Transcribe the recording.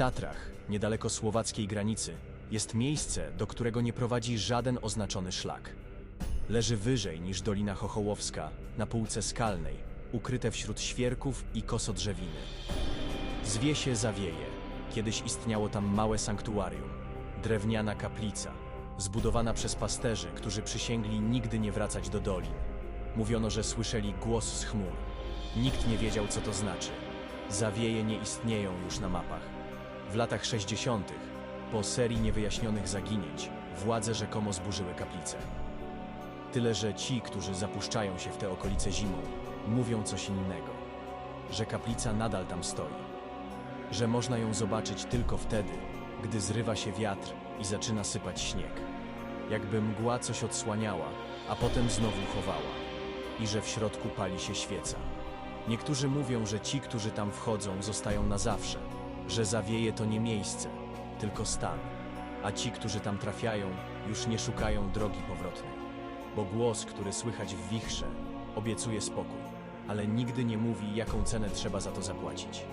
Tatrach, niedaleko słowackiej granicy, jest miejsce, do którego nie prowadzi żaden oznaczony szlak. Leży wyżej niż Dolina Chochołowska, na półce skalnej, ukryte wśród świerków i kosodrzewiny. Zwie się Zawieje. Kiedyś istniało tam małe sanktuarium. Drewniana kaplica, zbudowana przez pasterzy, którzy przysięgli nigdy nie wracać do dolin. Mówiono, że słyszeli głos z chmur. Nikt nie wiedział, co to znaczy. Zawieje nie istnieją już na mapach. W latach 60., po serii niewyjaśnionych zaginięć, władze rzekomo zburzyły kaplicę. Tyle, że ci, którzy zapuszczają się w te okolice zimą, mówią coś innego. Że kaplica nadal tam stoi. Że można ją zobaczyć tylko wtedy, gdy zrywa się wiatr i zaczyna sypać śnieg. Jakby mgła coś odsłaniała, a potem znowu chowała. I że w środku pali się świeca. Niektórzy mówią, że ci, którzy tam wchodzą, zostają na zawsze. Że zawieje to nie miejsce, tylko stan. A ci, którzy tam trafiają, już nie szukają drogi powrotnej bo głos, który słychać w wichrze, obiecuje spokój, ale nigdy nie mówi, jaką cenę trzeba za to zapłacić.